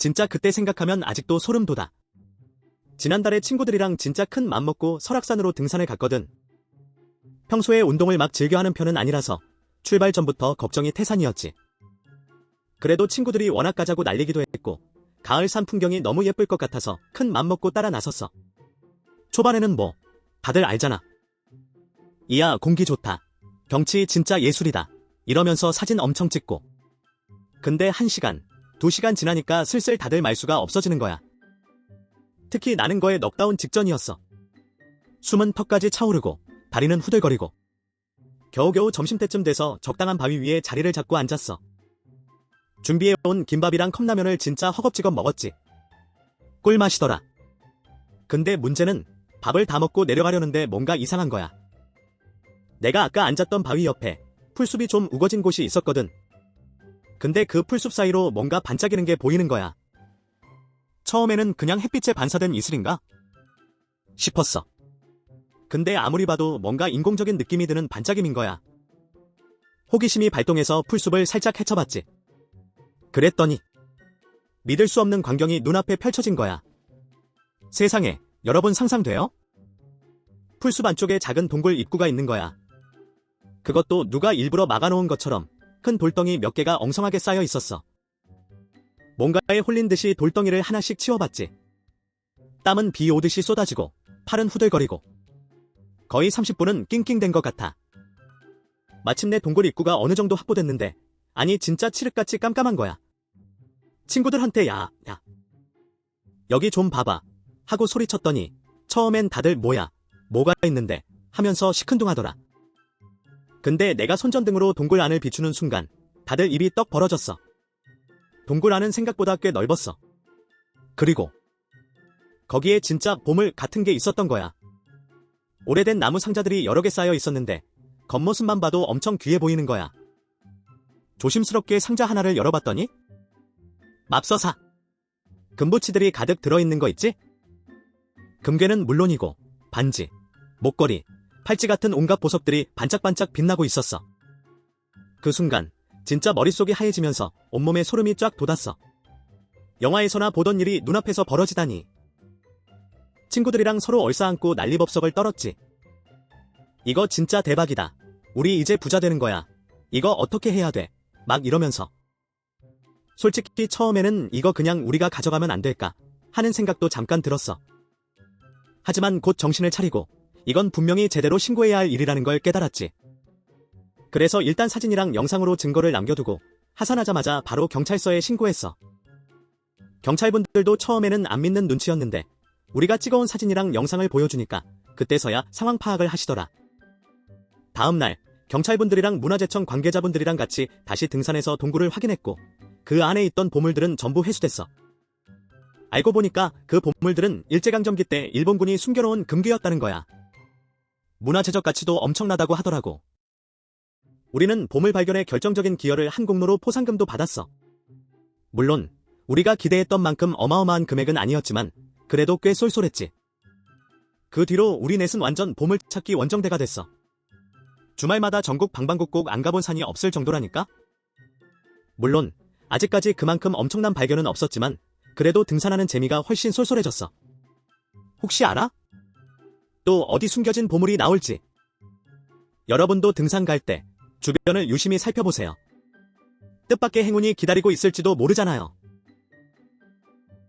진짜 그때 생각하면 아직도 소름 돋아. 지난달에 친구들이랑 진짜 큰 맘 먹고 설악산으로 등산을 갔거든. 평소에 운동을 막 즐겨하는 편은 아니라서 출발 전부터 걱정이 태산이었지. 그래도 친구들이 워낙 가자고 난리기도 했고 가을 산 풍경이 너무 예쁠 것 같아서 큰 맘 먹고 따라 나섰어. 초반에는 뭐 다들 알잖아. 이야 공기 좋다. 경치 진짜 예술이다. 이러면서 사진 엄청 찍고. 근데 한 시간, 두 시간 지나니까 슬슬 다들 말수가 없어지는 거야. 특히 나는 거에 넉다운 직전이었어. 숨은 턱까지 차오르고 다리는 후들거리고. 겨우겨우 점심때쯤 돼서 적당한 바위 위에 자리를 잡고 앉았어. 준비해온 김밥이랑 컵라면을 진짜 허겁지겁 먹었지. 꿀맛이더라. 근데 문제는 밥을 다 먹고 내려가려는데 뭔가 이상한 거야. 내가 아까 앉았던 바위 옆에 풀숲이 좀 우거진 곳이 있었거든. 근데 그 풀숲 사이로 뭔가 반짝이는 게 보이는 거야. 처음에는 그냥 햇빛에 반사된 이슬인가? 싶었어. 근데 아무리 봐도 뭔가 인공적인 느낌이 드는 반짝임인 거야. 호기심이 발동해서 풀숲을 살짝 헤쳐봤지. 그랬더니 믿을 수 없는 광경이 눈앞에 펼쳐진 거야. 세상에, 여러분 상상돼요? 풀숲 안쪽에 작은 동굴 입구가 있는 거야. 그것도 누가 일부러 막아놓은 것처럼 큰 돌덩이 몇 개가 엉성하게 쌓여 있었어. 뭔가에 홀린 듯이 돌덩이를 하나씩 치워봤지. 땀은 비 오듯이 쏟아지고 팔은 후들거리고 거의 30분은 낑낑댄 것 같아. 마침내 동굴 입구가 어느 정도 확보됐는데 아니 진짜 칠흑같이 깜깜한 거야. 친구들한테 야, 야. 여기 좀 봐봐. 하고 소리쳤더니 처음엔 다들 뭐야, 뭐가 있는데 하면서 시큰둥하더라. 근데 내가 손전등으로 동굴 안을 비추는 순간 다들 입이 떡 벌어졌어. 동굴 안은 생각보다 꽤 넓었어. 그리고 거기에 진짜 보물 같은 게 있었던 거야. 오래된 나무 상자들이 여러 개 쌓여 있었는데 겉모습만 봐도 엄청 귀해 보이는 거야. 조심스럽게 상자 하나를 열어봤더니 맙서사 금부치들이 가득 들어있는 거 있지? 금괴는 물론이고 반지, 목걸이, 팔찌 같은 온갖 보석들이 반짝반짝 빛나고 있었어. 그 순간 진짜 머릿속이 하얘지면서 온몸에 소름이 쫙 돋았어. 영화에서나 보던 일이 눈앞에서 벌어지다니. 친구들이랑 서로 얼싸안고 난리법석을 떨었지. 이거 진짜 대박이다. 우리 이제 부자 되는 거야. 이거 어떻게 해야 돼? 막 이러면서. 솔직히 처음에는 이거 그냥 우리가 가져가면 안 될까 하는 생각도 잠깐 들었어. 하지만 곧 정신을 차리고 이건 분명히 제대로 신고해야 할 일이라는 걸 깨달았지. 그래서 일단 사진이랑 영상으로 증거를 남겨두고 하산하자마자 바로 경찰서에 신고했어. 경찰분들도 처음에는 안 믿는 눈치였는데 우리가 찍어온 사진이랑 영상을 보여주니까 그때서야 상황 파악을 하시더라. 다음날 경찰분들이랑 문화재청 관계자분들이랑 같이 다시 등산해서 동굴을 확인했고 그 안에 있던 보물들은 전부 회수됐어. 알고 보니까 그 보물들은 일제강점기 때 일본군이 숨겨놓은 금괴였다는 거야. 문화재적 가치도 엄청나다고 하더라고. 우리는 보물 발견에 결정적인 기여를 한 공로로 포상금도 받았어. 물론 우리가 기대했던 만큼 어마어마한 금액은 아니었지만 그래도 꽤 쏠쏠했지. 그 뒤로 우리 넷은 완전 보물찾기 원정대가 됐어. 주말마다 전국 방방곡곡 안 가본 산이 없을 정도라니까? 물론 아직까지 그만큼 엄청난 발견은 없었지만 그래도 등산하는 재미가 훨씬 쏠쏠해졌어. 혹시 알아? 또 어디 숨겨진 보물이 나올지. 여러분도 등산 갈 때 주변을 유심히 살펴보세요. 뜻밖의 행운이 기다리고 있을지도 모르잖아요.